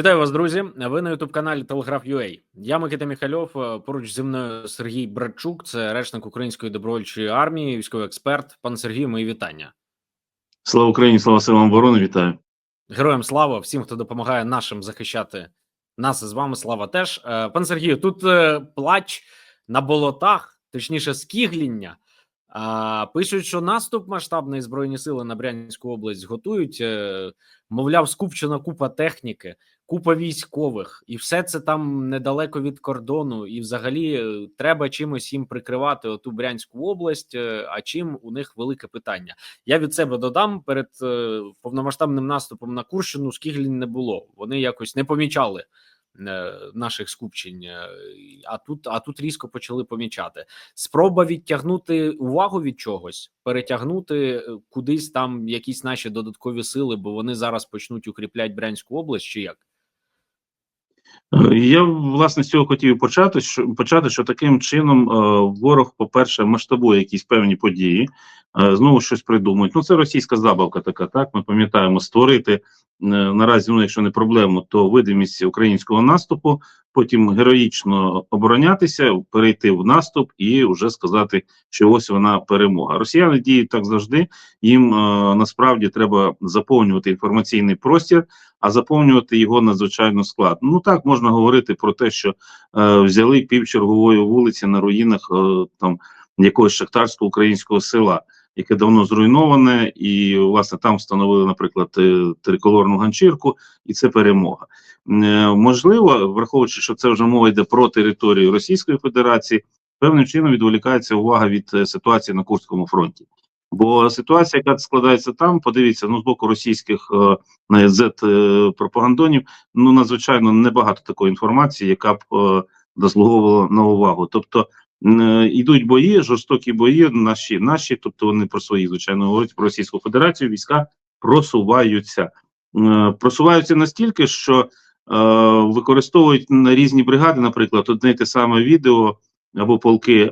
Вітаю вас, друзі. Ви на youtube каналі Телеграф.ua. Я Микита Міхальов. е, Поруч зі мною Сергій Братчук, це речник Української добровольчої армії, військовий експерт. Пан Сергію, мої вітання. Слава Україні, слава силам оборони, вітаю. Героям слава всім, хто допомагає нашим захищати нас з вами. Слава теж. Е, Пан Сергію, тут е, плач на болотах, точніше, скігління. А, пишуть, що наступ масштабний збройні сили на Брянську область готують. Мовляв, скупчена купа техніки, купа військових, і все це там недалеко від кордону. І, взагалі, е, треба чимось їм прикривати оту Брянську область. е, А чим у них велике питання? Я від себе додам перед е, повномасштабним наступом на Курщину скіглінь не було. Вони якось не помічали наших скупчень, а тут, а тут різко почали помічати. Спроба відтягнути увагу від чогось, перетягнути кудись там якісь наші додаткові сили, бо вони зараз почнуть укріпляти Брянську область, чи як? Е, Я власне з цього хотів почати. Що почати, що таким чином е, ворог, по-перше, масштабує якісь певні події, знову щось придумують. Ну це російська забавка така. Так ми пам'ятаємо створити е, наразі. Ну, якщо не проблему, то видимість українського наступу, потім героїчно оборонятися, перейти в наступ і вже сказати, що ось вона перемога. Росіяни діють так завжди. Їм е, насправді треба заповнювати інформаційний простір а заповнювати його надзвичайно складно. Ну так можна говорити про те, що е, взяли півчергової вулиці на руїнах е, там якогось шахтарського українського села, яке давно зруйноване, і власне там встановили, наприклад, е, триколорну ганчірку, і це перемога. Е, можливо, враховуючи, що це вже мова йде про територію Російської Федерації, певним чином відволікається увага від е, ситуації на Курському фронті. Бо ситуація, яка складається там, подивіться, ну з боку російських е, е, пропагандонів, ну надзвичайно небагато такої інформації, яка б е, заслуговувала на увагу. Тобто йдуть бої, жорстокі бої, наші, наші, тобто вони про свої, звичайно, говорять про Російську Федерацію, війська просуваються. Е, просуваються настільки, що е, використовують різні бригади, наприклад, одне те саме відео або полки, е,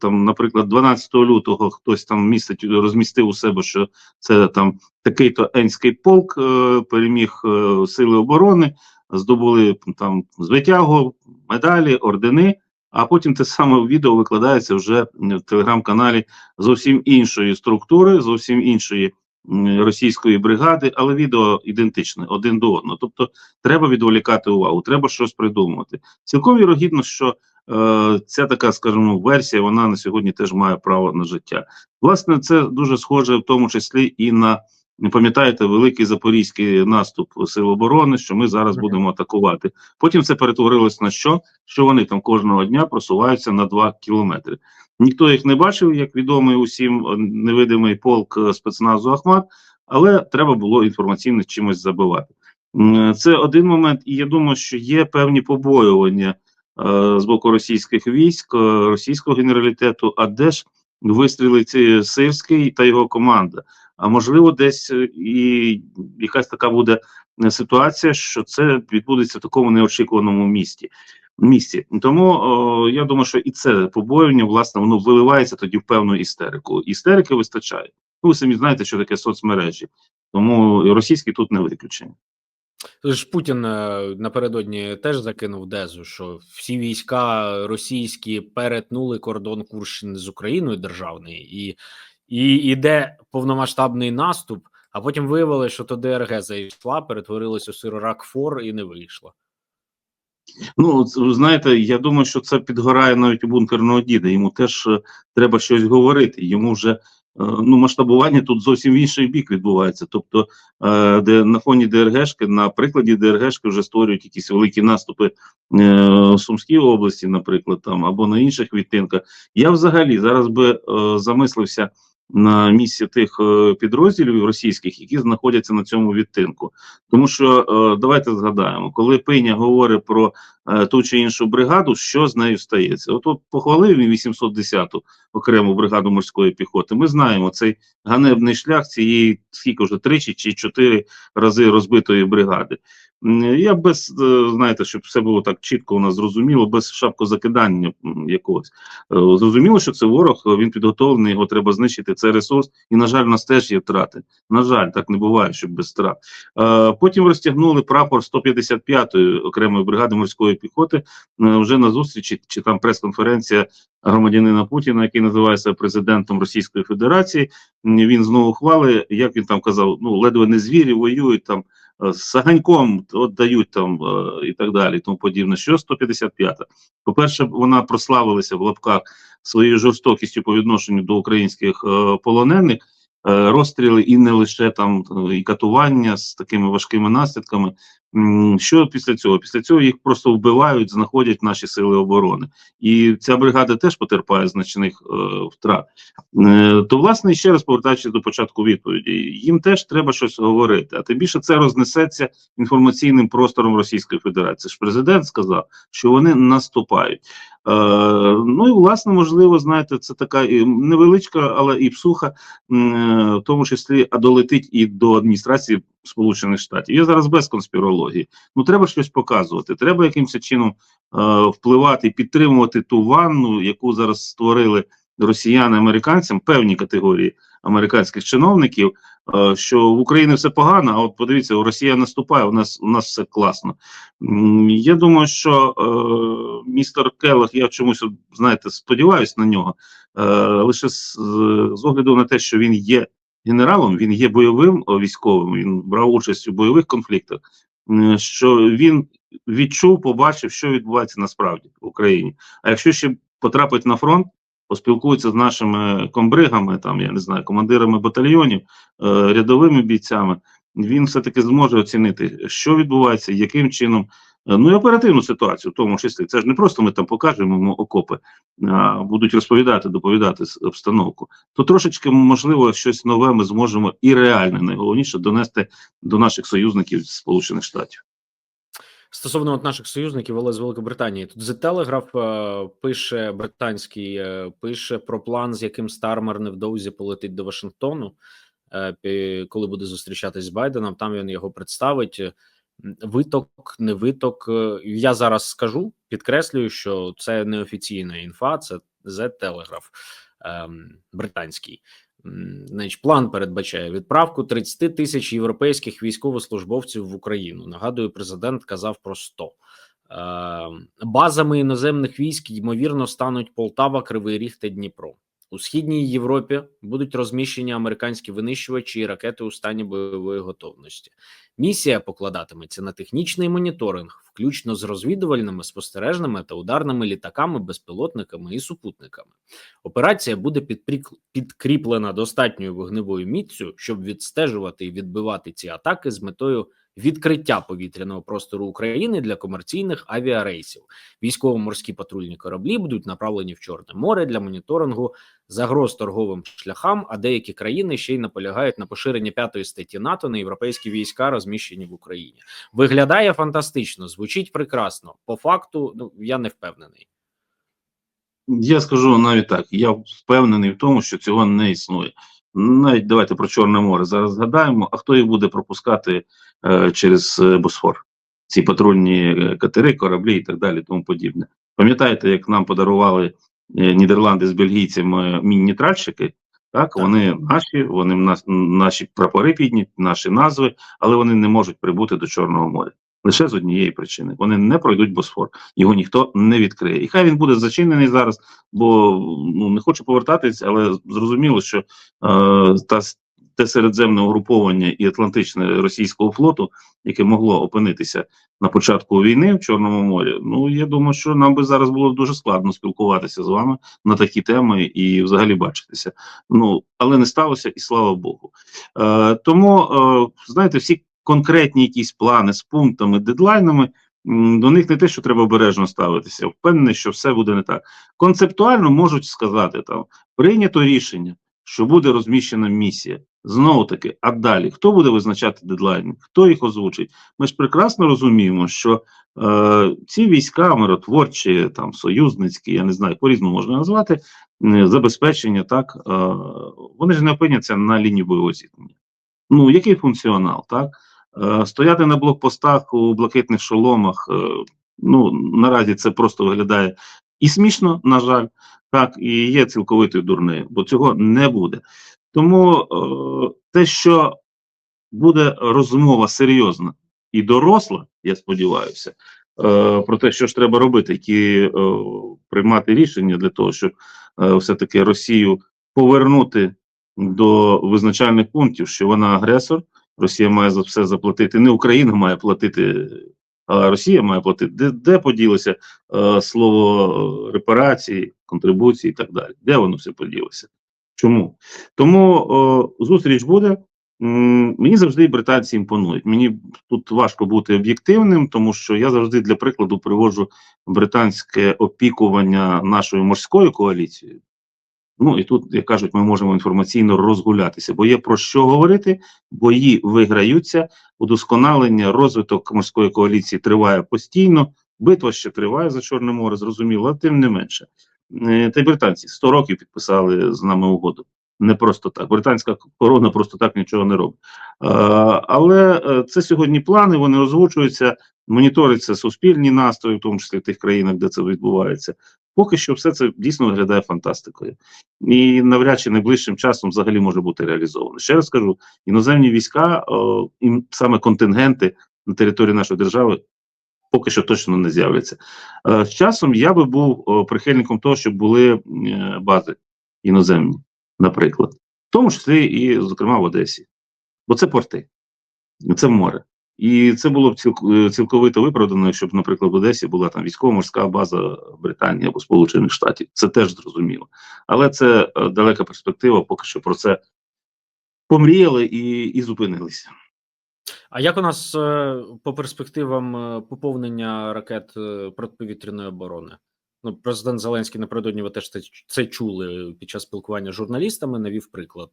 там, наприклад, 12 лютого хтось там містить, розмістив у себе, що це там такий-то Енський полк е, переміг е, сили оборони, здобули там звитягу, медалі, ордени. А потім те саме відео викладається вже в телеграм-каналі зовсім іншої структури, зовсім іншої російської бригади, але відео ідентичне один до одного. Тобто треба відволікати увагу, треба щось придумувати. Цілком вірогідно, що е, ця така, скажімо, версія, вона на сьогодні теж має право на життя. Власне, це дуже схоже, в тому числі і на пам'ятаєте великий запорізький наступ сил оборони, що ми зараз будемо атакувати. Потім це перетворилось на що? Що вони там кожного дня просуваються на 2 кілометри. Ніхто їх не бачив, як відомий усім е, невидимий полк е, спецназу Ахмат, але треба було інформаційно чимось забивати. Це один момент, і я думаю, що є певні побоювання е, з боку російських військ, е, російського генералітету. А де ж вистрілить е, Сирський та його команда? А можливо, десь е, і якась така буде е, ситуація, що це відбудеться в такому неочікуваному місті. Місці тому о, я думаю, що і це побоювання, власне, воно виливається тоді в певну істерику. Істерики вистачає. Ну, ви самі знаєте, що таке соцмережі, тому російські тут не виключення. ж Путін е, напередодні теж закинув дезу, що всі війська російські перетнули кордон Курщини з Україною державний, і, і іде повномасштабний наступ. А потім виявилося, що то ДРГ зайшла, перетворилась у сирорак фор і не вийшла. Ну, знаєте, я думаю, що це підгорає навіть у бункерного діда. Йому теж е, треба щось говорити. Йому вже е, ну масштабування тут зовсім в інший бік відбувається. Тобто, е, де на фоні ДРГшки, на прикладі ДРГшки вже створюють якісь великі наступи в Сумській області, наприклад, там або на інших відтинках. Я взагалі зараз би замислився на місці тих е, підрозділів російських, які знаходяться на цьому відтинку. Тому що е, давайте згадаємо, коли Пиня говорить про е, ту чи іншу бригаду, що з нею стається? От, от похвалив він 810-ту окрему бригаду морської піхоти. Ми знаємо цей ганебний шлях цієї скільки вже тричі чи чотири рази розбитої бригади. Я без е, знаєте, щоб все було так чітко у нас зрозуміло, без шапкозакидання якогось. Е, Зрозуміло, що це ворог, е, він підготовлений, його треба знищити. Це ресурс, і на жаль, у нас теж є втрати. На жаль, так не буває, щоб без втрат. Потім розтягнули прапор 155-ї окремої бригади морської піхоти вже на зустрічі, чи там прес-конференція громадянина Путіна, який називається президентом Російської Федерації. Він знову хвали, як він там казав, ну ледве не звірі воюють там з Саганьком, от дають там е, і так далі, тому подібне. Що 155-та? По-перше, вона прославилася в лапках своєю жорстокістю по відношенню до українських е, полонених. Е, Розстріли і не лише там і катування з такими важкими наслідками. Що після цього? Після цього їх просто вбивають, знаходять наші сили оборони, і ця бригада теж потерпає значних е, втрат. Е, то, власне, ще раз повертаючись до початку відповіді, їм теж треба щось говорити. А тим більше це рознесеться інформаційним простором Російської Федерації. Ж президент сказав, що вони наступають. Е, ну і власне, можливо, знаєте, це така і невеличка, але і псуха, е, в тому числі, а долетить і до адміністрації Сполучених Штатів. Я зараз без конспірології. Ну треба щось показувати. Треба якимось чином е, впливати, підтримувати ту ванну, яку зараз створили росіяни американцям, певні категорії американських чиновників, що в Україні все погано. А от подивіться, у Росія наступає. У нас у нас все класно. Я думаю, що е, містер Келлах, я чомусь знаєте, сподіваюся на нього, е, лише з, з огляду на те, що він є генералом, він є бойовим військовим, він брав участь у бойових конфліктах. Що він відчув, побачив, що відбувається насправді в Україні. А якщо ще потрапить на фронт, поспілкується з нашими комбригами, там я не знаю, командирами батальйонів, е, рядовими бійцями, він все-таки зможе оцінити, що відбувається, яким чином. е, Ну і оперативну ситуацію, в тому числі. Це ж не просто ми там покажемо окопи, а будуть розповідати, доповідати обстановку. То трошечки, можливо, щось нове ми зможемо і реальне, найголовніше, донести до наших союзників Сполучених Штатів. Стосовно от наших союзників, але з Великобританії, тут The Telegraph е, пише британський, е, пише про план, з яким Стармер невдовзі полетить до Вашингтону, е, коли буде зустрічатись з Байденом. Там він його представить. Виток, не виток. Я зараз скажу, підкреслюю, що це неофіційна інфа, це The Telegraph ем, британський. Значить, план передбачає відправку 30 тисяч європейських військовослужбовців в Україну. Нагадую, президент казав про 100. Е, Базами іноземних військ ймовірно стануть Полтава, Кривий Ріг та Дніпро. У східній Європі будуть розміщені американські винищувачі і ракети у стані бойової готовності. Місія покладатиметься на технічний моніторинг, включно з розвідувальними, спостережними та ударними літаками, безпілотниками і супутниками. Операція буде підкріплена достатньою вогневою міцю, щоб відстежувати і відбивати ці атаки з метою відкриття повітряного простору України для комерційних авіарейсів. Військово-морські патрульні кораблі будуть направлені в Чорне море для моніторингу загроз торговим шляхам. А деякі країни ще й наполягають на поширенні п'ятої статті НАТО на європейські війська, розміщені в Україні. Виглядає фантастично, звучить прекрасно. По факту, ну я не впевнений. Я скажу навіть так: я впевнений в тому, що цього не існує. Навіть давайте про Чорне море зараз згадаємо, а хто їх буде пропускати е, через е, Босфор? Ці патрульні е, катери, кораблі і так далі, тому подібне. Пам'ятаєте, як нам подарували е, Нідерланди з бельгійцями мінні тральщики? Так, Так. вони наші, вони наші прапори підняті, наші назви, але вони не можуть прибути до Чорного моря. Лише з однієї причини: вони не пройдуть Босфор, його ніхто не відкриє. І хай він буде зачинений зараз, бо ну не хочу повертатись, але зрозуміло, що е, та те середземне угруповання і Атлантичне російського флоту, яке могло опинитися на початку війни в Чорному морі. Ну я думаю, що нам би зараз було дуже складно спілкуватися з вами на такі теми і взагалі бачитися. Ну але не сталося, і слава Богу. Е, тому е, знаєте, всі конкретні якісь плани з пунктами, дедлайнами. До них не те, що треба обережно ставитися, впевнений, що все буде не так. Концептуально можуть сказати там прийнято рішення, що буде розміщена місія. Знову таки, а далі хто буде визначати дедлайни? Хто їх озвучить? Ми ж прекрасно розуміємо, що е, ці війська миротворчі, там союзницькі, я не знаю, по-різному можна назвати, м, забезпечення, так е, вони ж не опиняться на лінії бойового зіткнення. Ну, який функціонал, так? Е, стояти на блокпостах у блакитних шоломах. Е, ну наразі це просто виглядає і смішно, на жаль, так і є цілковитою дурнею, бо цього не буде. Тому е, те, що буде розмова серйозна і доросла, я сподіваюся, про те, що ж треба робити, які приймати рішення для того, щоб все-таки Росію повернути до визначальних пунктів, що вона агресор, Росія має за все заплатити. Не Україна має платити, а Росія має платити. Де, де поділося е, слово репарації, контрибуції і так далі? Де воно все поділося? Чому? Тому о, зустріч буде. Мені завжди британці імпонують. Мені тут важко бути об'єктивним, тому що я завжди для прикладу приводжу британське опікування нашою морською коаліцією. Ну і тут, як кажуть, ми можемо інформаційно розгулятися, бо є про що говорити, бої виграються, удосконалення, розвиток морської коаліції триває постійно. Битва ще триває за Чорне море, зрозуміло, але тим не менше. Е, Та й британці 100 років підписали з нами угоду. Не просто так. Британська корона просто так нічого не робить. Е, але е, це сьогодні плани, вони озвучуються, моніторяться суспільні настрої, в тому числі в тих країнах, де це відбувається. Поки що все це дійсно виглядає фантастикою. І навряд чи найближчим часом взагалі може бути реалізовано. Ще раз кажу, іноземні війська, о, і саме контингенти на території нашої держави поки що точно не з'являться. Е, з часом я би був о, прихильником того, щоб були е, бази іноземні, наприклад, в тому числі і, зокрема, в Одесі, бо це порти, це море. І це було б е, цілковито виправдано, щоб, наприклад, в Одесі була там військово-морська база Британії або Сполучених Штатів. Це теж зрозуміло. Але це е, далека перспектива, поки що про це помріяли і, і зупинилися. А як у нас е, по перспективам поповнення ракет протиповітряної оборони? Ну, президент Зеленський напередодні ви теж це, це чули під час спілкування з журналістами. Навів приклад.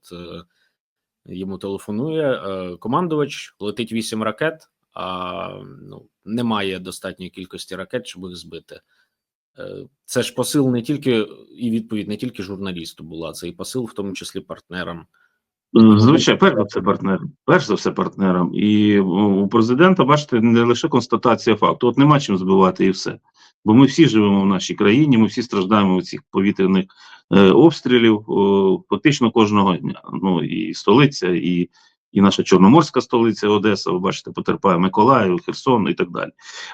Йому телефонує е, командувач, летить вісім ракет, а ну, немає достатньої кількості ракет, щоб їх збити. Е, Це ж посил не тільки і відповідь не тільки журналісту була, це і посил, в тому числі партнерам. Звичайно, перш за все партнерам. Перш за все партнерам. І у президента, бачите, не лише констатація факту. От нема чим збивати і все. Бо ми всі живемо в нашій країні, ми всі страждаємо від цих повітряних е, обстрілів о, фактично кожного дня. Ну і столиця, і, і наша чорноморська столиця Одеса, ви бачите, потерпає Миколаїв, Херсон і так далі.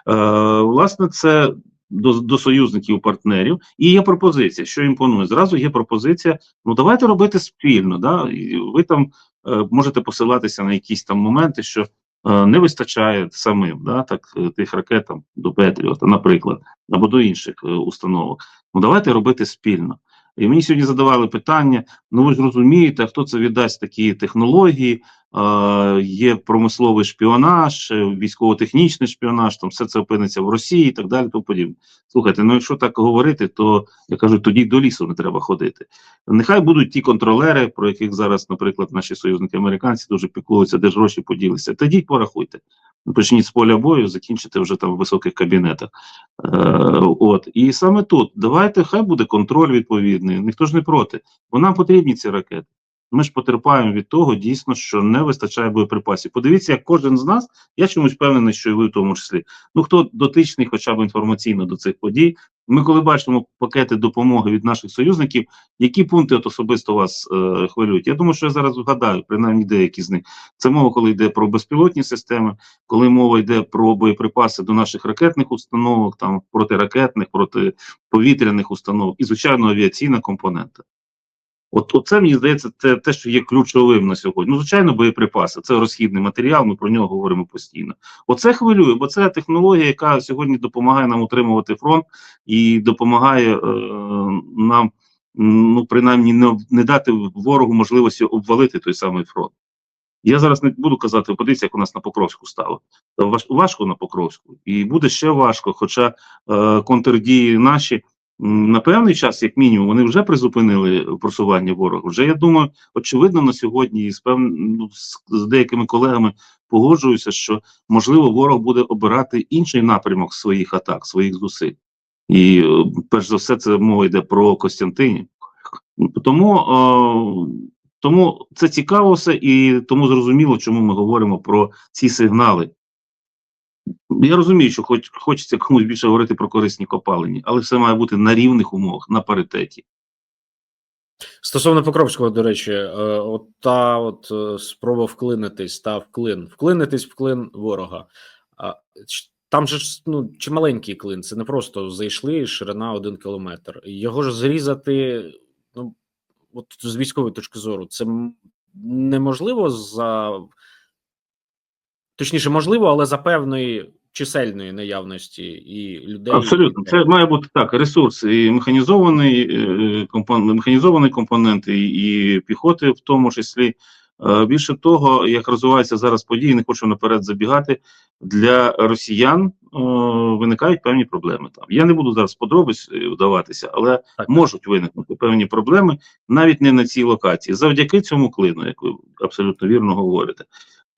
Е, власне, це до, до союзників, партнерів, і є пропозиція, що імпонує. Зразу є пропозиція. Ну давайте робити спільно. Да? І ви там е, можете посилатися на якісь там моменти, що е, не вистачає самим, да, так е, тих ракет до Петріота, наприклад, або до інших е, установок. Ну давайте робити спільно. І мені сьогодні задавали питання: ну ви ж розумієте, хто це віддасть такі технології? Е, є промисловий шпіонаж, е, військово-технічний шпіонаж, там все це опиниться в Росії і так далі. тому подібне. Слухайте, ну якщо так говорити, то я кажу, тоді до лісу не треба ходити. Нехай будуть ті контролери, про яких зараз, наприклад, наші союзники американці дуже піклуються, де ж гроші поділися. Тоді порахуйте. Почніть з поля бою, закінчите вже там в високих кабінетах. Е, от і саме тут давайте, хай буде контроль відповідний. Ніхто ж не проти, бо нам потрібні ці ракети. Ми ж потерпаємо від того, дійсно, що не вистачає боєприпасів. Подивіться, як кожен з нас, я чомусь впевнений, що і ви в тому числі. Ну хто дотичний, хоча б інформаційно до цих подій. Ми, коли бачимо пакети допомоги від наших союзників, які пункти от особисто вас е, хвилюють? Я думаю, що я зараз вгадаю, принаймні деякі з них. Це мова, коли йде про безпілотні системи, коли мова йде про боєприпаси до наших ракетних установок, там протиракетних, протиповітряних установок і, звичайно, авіаційна компонента. От, от це, мені здається, це те, що є ключовим на сьогодні. Ну, звичайно, боєприпаси це розхідний матеріал, ми про нього говоримо постійно. Оце хвилює, бо це технологія, яка сьогодні допомагає нам утримувати фронт і допомагає е, нам, ну принаймні, не, не дати ворогу можливості обвалити той самий фронт. Я зараз не буду казати, подивіться, як у нас на Покровську стало. Та важ- Важко на Покровську, і буде ще важко. Хоча е, контрдії наші на певний час, як мінімум, вони вже призупинили просування ворога. Вже я думаю, очевидно, на сьогодні з пев... ну, з деякими колегами погоджуюся, що можливо ворог буде обирати інший напрямок своїх атак, своїх зусиль. І е, перш за все, це мова йде про Костянтинів. Тому е, Тому це цікаво все, і тому зрозуміло, чому ми говоримо про ці сигнали. Я розумію, що хоч хочеться комусь більше говорити про корисні копалені, але все має бути на рівних умовах, на паритеті. Стосовно Покровського, до речі, е, от та от е, спроба вклинитись та вклин, вклинитись в клин ворога. Там же ну, чималенький клин, це не просто зайшли ширина один кілометр. Його ж зрізати, ну от з військової точки зору, це неможливо за точніше, можливо, але за певної чисельної наявності і людей. Абсолютно, це має бути так. Ресурс і механізований е, компон, механізований компонент, і, і піхоти, в тому числі. Е, Більше того, як розвиваються зараз події, не хочу наперед забігати. Для росіян е, виникають певні проблеми. Там я не буду зараз подробиць вдаватися, але Так. можуть виникнути певні проблеми навіть не на цій локації, завдяки цьому клину, як ви абсолютно вірно говорите.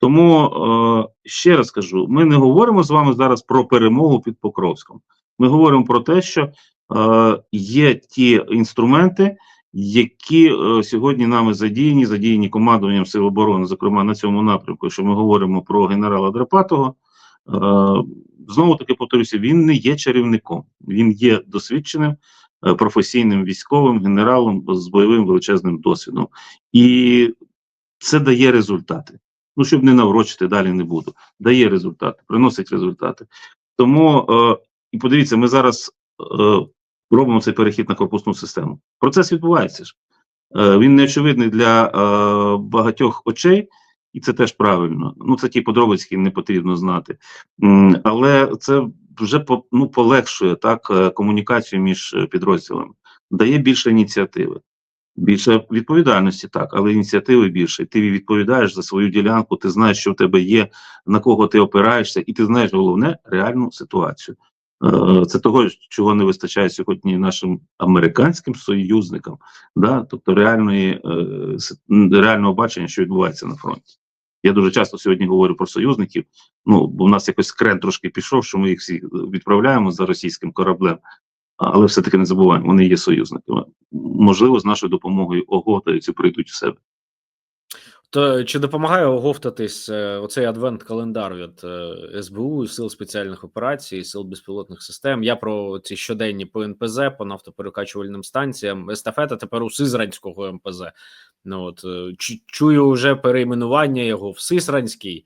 Тому е, ще раз кажу: ми не говоримо з вами зараз про перемогу під Покровськом. Ми говоримо про те, що е, є ті інструменти, які е, сьогодні нами задіяні, задіяні командуванням Сил оборони, зокрема на цьому напрямку. Якщо ми говоримо про генерала Драпатого, знову таки повторюся, він не є чарівником, він є досвідченим професійним військовим генералом з бойовим величезним досвідом, і це дає результати. Ну, щоб не наврочити, далі не буду. Дає результати, приносить результати. Тому е, і подивіться, ми зараз е, робимо цей перехід на корпусну систему. Процес відбувається ж. Е, він не очевидний для е, багатьох очей, і це теж правильно. Ну, це ті подробиці, які не потрібно знати. Але це вже ну, полегшує так е, комунікацію між е, підрозділами, дає більше ініціативи. Більше відповідальності, так, але ініціативи більше. Ти відповідаєш за свою ділянку, ти знаєш, що в тебе є, на кого ти опираєшся, і ти знаєш головне реальну ситуацію. Е, Це того, чого не вистачає сьогодні нашим американським союзникам, да? тобто реальної, е, реального бачення, що відбувається на фронті. Я дуже часто сьогодні говорю про союзників. Ну, бо в нас якось крен трошки пішов, що ми їх всі відправляємо за російським кораблем, але все-таки не забуваємо, вони є союзниками. Можливо, з нашою допомогою оговтаються, прийдуть в себе. То чи допомагає оговтатись е, оцей адвент-календар від е, СБУ, Сил спеціальних операцій, Сил безпілотних систем? Я про ці щоденні по НПЗ, по нафтоперекачувальним станціям, естафета тепер у Сизранського МПЗ. Ну от е, чую вже перейменування його в Сисранський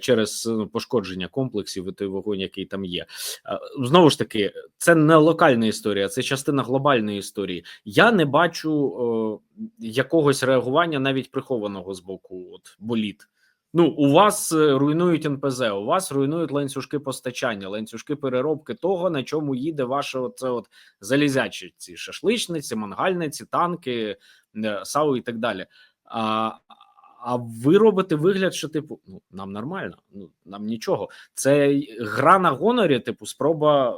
через ну, пошкодження комплексів і вогонь, який там є. Е, Знову ж таки, це не локальна історія, це частина глобальної історії. Я не бачу е, якогось реагування навіть прихованого з боку от боліт. Ну, у вас е, руйнують НПЗ, у вас руйнують ланцюжки постачання, ланцюжки переробки того, на чому їде ваше оце от залізячі ці шашличниці, мангальниці, танки, е, САУ і так далі. А, а ви робите вигляд, що типу, ну нам нормально, ну нам нічого. Це гра на гонорі, типу, спроба.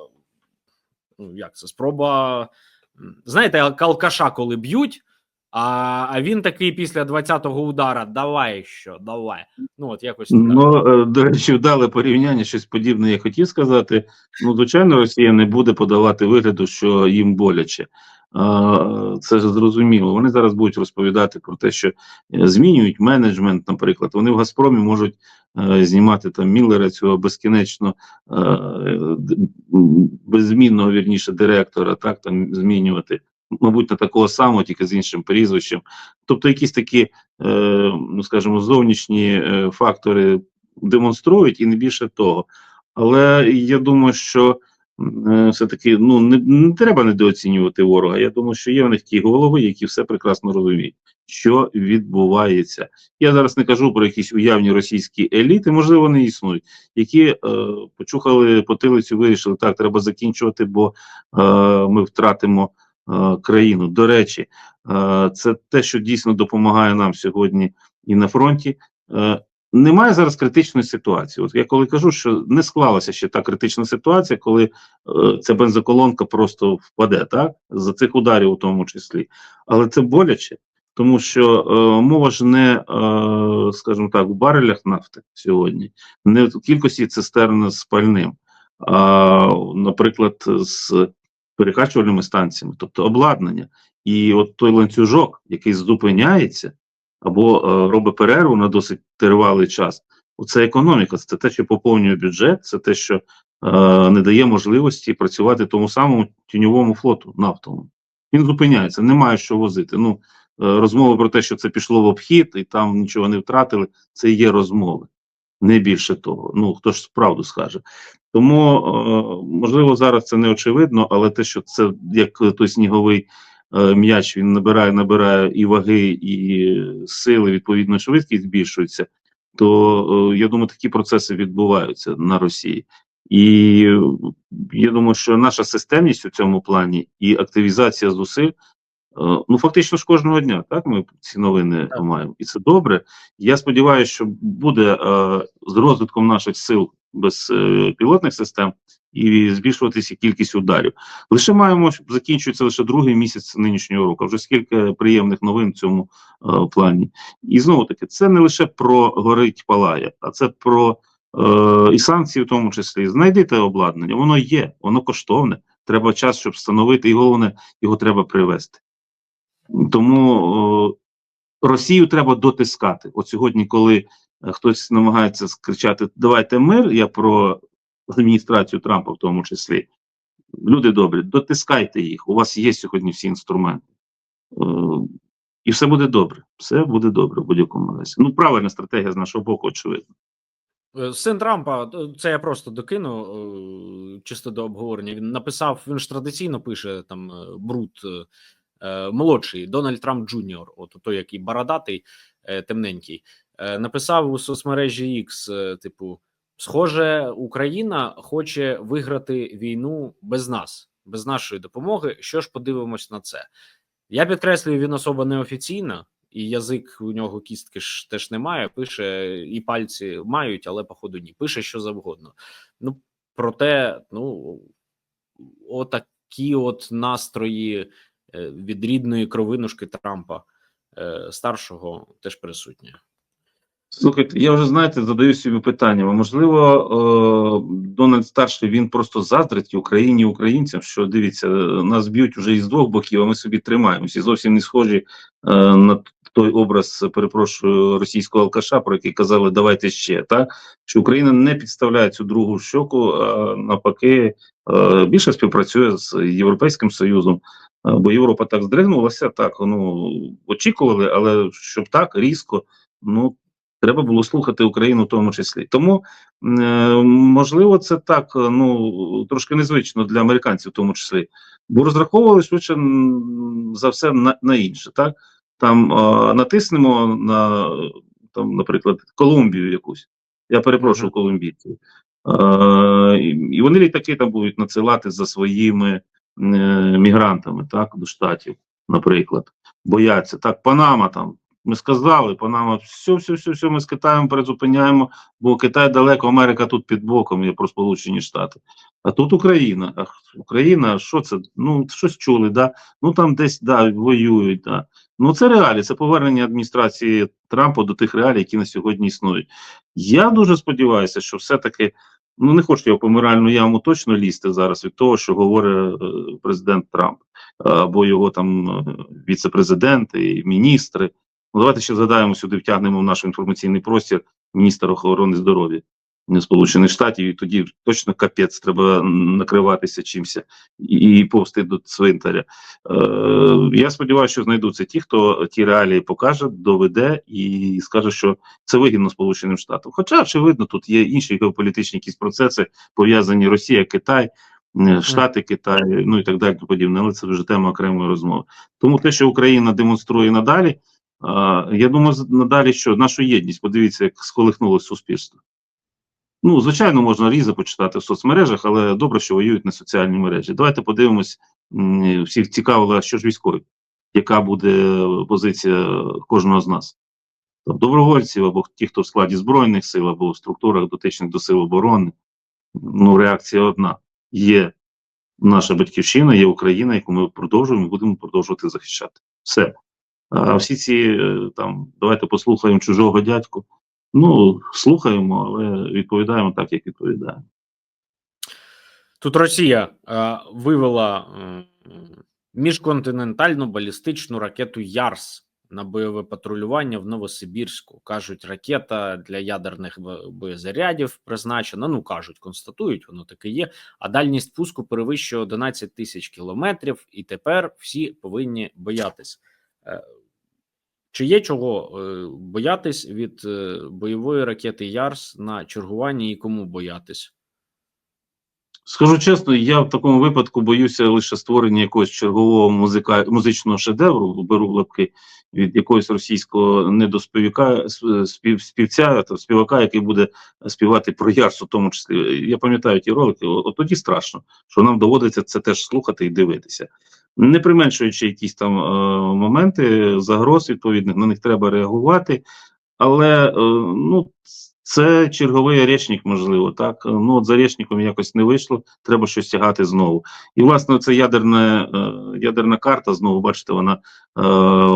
Ну, як це? Спроба. Знаєте, як алкаша, коли б'ють, а, а він такий після 20-го удара: давай що, давай. Ну, от якось. Ну, е, до речі, вдале порівняння, щось подібне я хотів сказати. Ну, звичайно, Росія не буде подавати вигляду, що їм боляче. Це зрозуміло. Вони зараз будуть розповідати про те, що е, змінюють менеджмент, наприклад. Вони в Газпромі можуть е, знімати там Міллера, цього безкінечно е, беззмінного вірніше директора, так там змінювати. Мабуть, на такого самого, тільки з іншим прізвищем. Тобто, якісь такі, ну скажімо, зовнішні фактори демонструють, і не більше того. Але я думаю, що все-таки ну не, не треба недооцінювати ворога. Я думаю, що є в них ті голови, які все прекрасно розуміють, що відбувається. Я зараз не кажу про якісь уявні російські еліти, можливо, вони існують, які е, почухали потилицю, вирішили, так, треба закінчувати, бо е, ми втратимо е, країну. До речі, е, це те, що дійсно допомагає нам сьогодні і на фронті. Е, немає зараз критичної ситуації. От я коли кажу, що не склалася ще та критична ситуація, коли е, ця бензоколонка просто впаде, так за цих ударів, у тому числі, але це боляче, тому що е, мова ж не, е, скажімо так, в барелях нафти сьогодні, не в кількості цистерн з пальним, а, наприклад, з перекачувальними станціями, тобто обладнання. І от той ланцюжок, який зупиняється, або е, робить перерву на досить тривалий час. Оце економіка, це те, що поповнює бюджет, це те, що е, не дає можливості працювати тому самому тіньовому флоту нафтовому. Він зупиняється, немає що возити. Ну, е, розмови про те, що це пішло в обхід і там нічого не втратили, це є розмови, не більше того. Ну хто ж правду скаже. Тому е, можливо зараз це не очевидно, але те, що це як той сніговий м'яч, він набирає, набирає і ваги, і сили, відповідно, швидкість збільшується, то е, я думаю, такі процеси відбуваються на Росії. І е, я думаю, що наша системність у цьому плані і активізація зусиль. е, Ну, фактично ж кожного дня, так ми ці новини Так. маємо, і це добре. Я сподіваюся, що буде е, з розвитком наших сил без е, пілотних систем і збільшуватися кількість ударів. Лише маємо щоб закінчується лише другий місяць нинішнього року. Вже скільки приємних новин в цьому е, плані. І знову таки, це не лише про горить палає, а це про е, і санкції, в тому числі. Знайдите обладнання, воно є, воно коштовне. Треба час, щоб встановити, і головне, його треба привезти. Тому е, Росію треба дотискати. От сьогодні, коли хтось намагається скричати Давайте мир, я про адміністрацію Трампа в тому числі. Люди добрі, дотискайте їх. У вас є сьогодні всі інструменти. Е, і все буде добре. Все буде добре в будь-якому разі. Ну, правильна стратегія з нашого боку, очевидно. Е, Син Трампа, е, це я просто докину е, чисто до обговорення. Він написав, він ж традиційно пише там е, е, е, молодший Дональд Трамп Джуніор, от той, який бородатий, е, темненький, е, написав у соцмережі X, е, типу: Схоже, Україна хоче виграти війну без нас, без нашої допомоги. Що ж подивимось на це? Я підкреслюю, він особа неофіційна, і язик у нього кістки ж теж немає. Пише і пальці мають, але походу ні. Пише що завгодно. Ну проте, ну отакі от настрої е, від рідної кровинушки Трампа е, старшого теж присутні. Слухайте, я вже знаєте, задаю собі питання. Можливо, е, Дональд старший він просто заздрить Україні українцям, що дивіться, нас б'ють вже із двох боків, а ми собі тримаємося. Зовсім не схожі е, на той образ, перепрошую, російського алкаша, про який казали, давайте ще так. Що Україна не підставляє цю другу щоку, а навпаки, е, більше співпрацює з Європейським Союзом. Бо Європа так здригнулася, так ну очікували, але щоб так різко, ну треба було слухати Україну в тому числі. Тому е, можливо, це так ну трошки незвично для американців, в тому числі, бо розраховували швидше за все на, на інше. Так там е, натиснемо на там, наприклад, Колумбію якусь. Я перепрошую колумбійців. Е, і, і вони літаки там будуть надсилати за своїми е, мігрантами, так, до штатів, наприклад. Бояться. Так, Панама там. Ми сказали, Панама, все, все, все, все, ми з Китаєм призупиняємо, бо Китай далеко, Америка тут під боком, є про Сполучені Штати. А тут Україна. А Україна, що це? Ну, щось чули, да? Ну там десь да, воюють. Да. Ну це реалії, це повернення адміністрації Трампа до тих реалій, які на сьогодні існують. Я дуже сподіваюся, що все-таки ну не хочу я в помиральну яму точно лізти зараз від того, що говорить е, президент Трамп або його там е, віце-президенти і міністри. Ну, давайте ще згадаємо сюди, втягнемо в наш інформаційний простір міністра охорони здоров'я Сполучених Штатів, і тоді точно капець треба накриватися чимся і, і повсти до цвинтаря. Е, я сподіваюся, що знайдуться ті, хто ті реалії покаже, доведе і скаже, що це вигідно Сполученим Штатам. Хоча, очевидно, тут є інші геополітичні якісь процеси, пов'язані Росія, Китай. е, Штати Китай, ну і так далі, подібне, але це вже тема окремої розмови. Тому те, що Україна демонструє надалі, я думаю, надалі що нашу єдність, подивіться, як сколихнулося суспільство. Ну, звичайно, можна різа почитати в соцмережах, але добре, що воюють на соціальні мережі. Давайте подивимось, всіх цікавило, що ж військові, яка буде позиція кожного з нас. Там, добровольців або ті, хто в складі Збройних сил, або в структурах дотичних до сил оборони. Ну, реакція одна: є наша батьківщина, є Україна, яку ми продовжуємо і будемо продовжувати захищати. Все. Всі ці е, там, давайте послухаємо чужого дядьку. Ну, слухаємо, але відповідаємо так, як відповідаємо. Тут Росія е, вивела е, міжконтинентальну балістичну ракету Ярс на бойове патрулювання в Новосибірську. Кажуть, ракета для ядерних боєзарядів призначена. Ну кажуть, констатують, воно таке є. А дальність пуску перевищує 11 тисяч кілометрів, і тепер всі повинні боятись. Е, Чи є чого е, боятись від е, бойової ракети Ярс на чергуванні і кому боятись? Скажу чесно, я в такому випадку боюся лише створення якогось чергового музика, музичного шедевру, беру лапки від якогось російського недоспівака, спів, співця, та співака, який буде співати про Ярс, у тому числі. Я пам'ятаю ті ролики, от тоді страшно, що нам доводиться це теж слухати і дивитися. Не применшуючи якісь там е, моменти, загроз відповідних, на них треба реагувати. Але е, ну, це черговий речник, можливо, так. Ну от за речником якось не вийшло, треба щось тягати знову. І власне це ядерна, е, ядерна карта знову, бачите, вона е,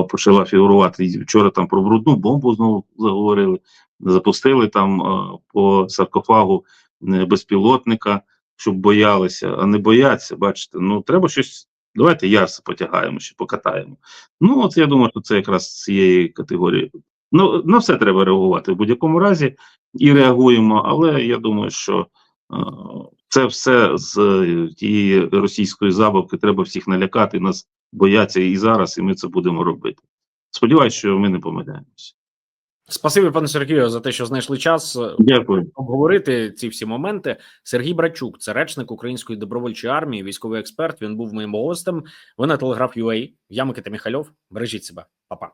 почала фігурувати. І вчора там про брудну бомбу знову заговорили, запустили там е, по саркофагу е, безпілотника, щоб боялися, а не бояться. Бачите, ну треба щось. Давайте ярса потягаємо, ще покатаємо. Ну, от я думаю, що це якраз з цієї категорії. Ну, на все треба реагувати в будь-якому разі і реагуємо, але я думаю, що е, це все з е, тієї російської забавки треба всіх налякати, нас бояться і зараз, і ми це будемо робити. Сподіваюсь, що ми не помиляємося. Спасибі, пане Сергію, за те, що знайшли час е, Дякую. обговорити ці всі моменти. Сергій Брачук, це речник Української добровольчої армії, військовий експерт. Він був моїм гостем. Ви на телеграф UA. Я Микита Міхальов. Бережіть себе, Па-па.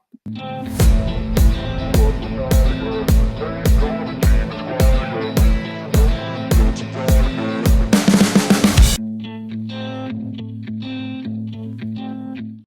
Música